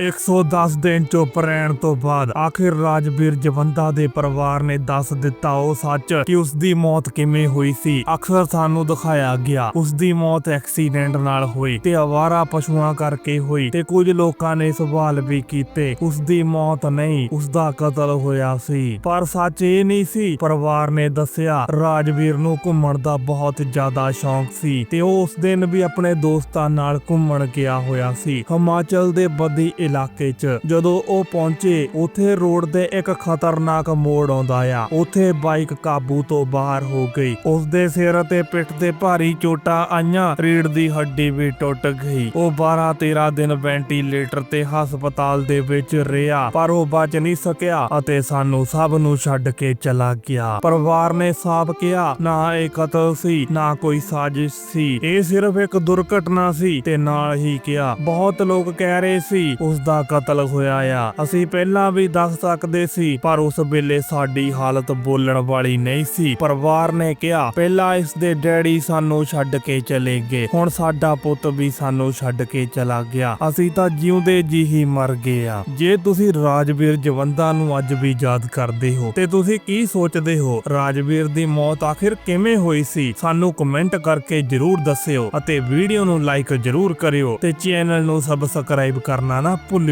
110 ਦਿਨ ਚੁੱਪ ਰਹਿਣ ਤੋਂ ਬਾਅਦ ਆਖਿਰ ਰਾਜਵੀਰ ਜਵੰਦਾ ਦੇ ਪਰਿਵਾਰ ਨੇ ਦੱਸ ਦਿੱਤਾ ਉਹ ਸੱਚ ਕਿ ਉਸ ਦੀ ਮੌਤ ਕਿਵੇਂ ਹੋਈ ਸੀ। ਅਕਸਰ ਸਾਨੂੰ ਦਿਖਾਇਆ ਗਿਆ ਉਸ ਦੀ ਮੌਤ ਐਕਸੀਡੈਂਟ ਨਾਲ ਹੋਈ ਤੇ ਅਵਾਰਾ ਪਸ਼ੂਆਂ ਕਰਕੇ ਹੋਈ ਤੇ ਕੁਝ ਲੋਕਾਂ ਨੇ ਸਵਾਲ ਵੀ ਕੀਤੇ ਉਸ ਦੀ ਮੌਤ ਨਹੀਂ ਉਸ ਦਾ ਕਤਲ ਹੋਇਆ ਸੀ। ਪਰ ਸੱਚ ਇਹ ਨਹੀਂ ਸੀ, ਪਰਿਵਾਰ ਨੇ ਦੱਸਿਆ, ਰਾਜਵੀਰ ਨੂੰ ਘੁੰਮਣ ਦਾ ਬਹੁਤ ਜ਼ਿਆਦਾ ਸ਼ੌਂਕ ਸੀ ਤੇ ਉਹ ਉਸ ਦਿਨ ਵੀ ਆਪਣੇ ਦੋਸਤਾਂ ਨਾਲ ਘੁੰਮਣ ਗਿਆ ਹੋਇਆ ਸੀ। ਹਿਮਾਚਲ ਦੇ ਬਦੀ ਇਲਾਕੇ 'ਚ। ਜਦੋਂ ਉਹ ਪਹੁੰਚੇ, ਉੱਥੇ ਰੋਡ ਦੇ ਇੱਕ ਖਤਰਨਾਕ ਮੋੜ ਆਉਂਦਾ ਆ। ਉੱਥੇ ਬਾਈਕ ਕਾਬੂ ਤੋਂ ਬਾਹਰ ਹੋ ਗਈ। ਉਸ ਦੇ ਸਿਰ ਅਤੇ ਪਿੱਠ ਤੇ ਭਾਰੀ ਚੋਟਾਂ ਆਈਆਂ। ਰੀੜ ਦੀ ਹੱਡੀ ਵੀ ਟੁੱਟ ਗਈ। ਉਹ 12 13 ਦਿਨ ਵੈਂਟੀਲੇਟਰ ਤੇ ਹਸਪਤਾਲ ਦੇ ਵਿੱਚ ਰਿਹਾ, ਪਰ ਉਹ ਬਚ ਨਹੀਂ ਸਕਿਆ ਅਤੇ ਸਾਨੂੰ ਸਭ ਨੂੰ ਛੱਡ ਕੇ ਚਲਾ ਗਿਆ। ਪਰਿਵਾਰ ਨੇ ਸਾਫ਼ ਕਿਹਾ, ਨਾ ਇਹ ਕਤਲ ਸੀ, ਨਾ ਕੋਈ ਸਾਜ਼ਿਸ਼ ਸੀ। ਇਹ ਸਿਰਫ ਇੱਕ ਦੁਰਘਟਨਾ ਸੀ, ਤੇ ਨਾਲ ਹੀ ਕਿਹਾ, ਬਹੁਤ ਲੋਕ ਕਹਿ ਰਹੇ ਸੀ, ਉਸ ਦਾ ਕਤਲ ਹੋਇਆ ਆ। ਅਸੀਂ ਪਹਿਲਾਂ ਵੀ ਦੱਸ ਸਕਦੇ ਸੀ, ਪਰ ਉਸ ਵੇਲੇ ਸਾਡੀ ਹਾਲਤ ਬੋਲਣ ਵਾਲੀ ਨਹੀਂ ਸੀ। ਪਰਿਵਾਰ ਨੇ ਕਿਹਾ, ਪਹਿਲਾਂ ਇਸ ਦੇ ਡੈਡੀ ਸਾਨੂੰ ਛੱਡ ਕੇ ਚਲੇ ਗਏ। ਹੁਣ ਸਾਡਾ ਪੁੱਤ ਵੀ ਸਾਨੂੰ ਛੱਡ ਕੇ ਚਲਾ ਗਿਆ। ਅਸੀਂ ਤਾਂ ਜਿਉਂਦੇ ਜੀ ਹੀ ਮਰ ਗਏ ਆ। ਜੇ ਤੁਸੀਂ ਰਾਜਵੀਰ ਜਵੰਦਾ ਨੂੰ ਅੱਜ ਵੀ ਯਾਦ ਕਰਦੇ ਹੋ, ਤੇ ਤੁਸੀਂ ਕੀ ਸੋਚਦੇ ਹੋ? ਰਾਜਵੀਰ ਦੀ ਮੌਤ ਆਖਿਰ ਕਿਵੇਂ ਹੋਈ ਸੀ? ਸਾਨੂੰ ਕਮੈਂਟ ਕਰਕੇ ਜਰੂਰ ਦੱਸਿਓ ਅਤੇ ਵੀਡੀਓ ਨੂੰ ਲਾਈਕ ਜਰੂਰ ਕਰਿਓ ਤੇ ਚੈਨਲ ਨੂੰ ਸਬਸਕ੍ਰਾਈਬ ਕਰਨਾ ਨਾ পুণ্য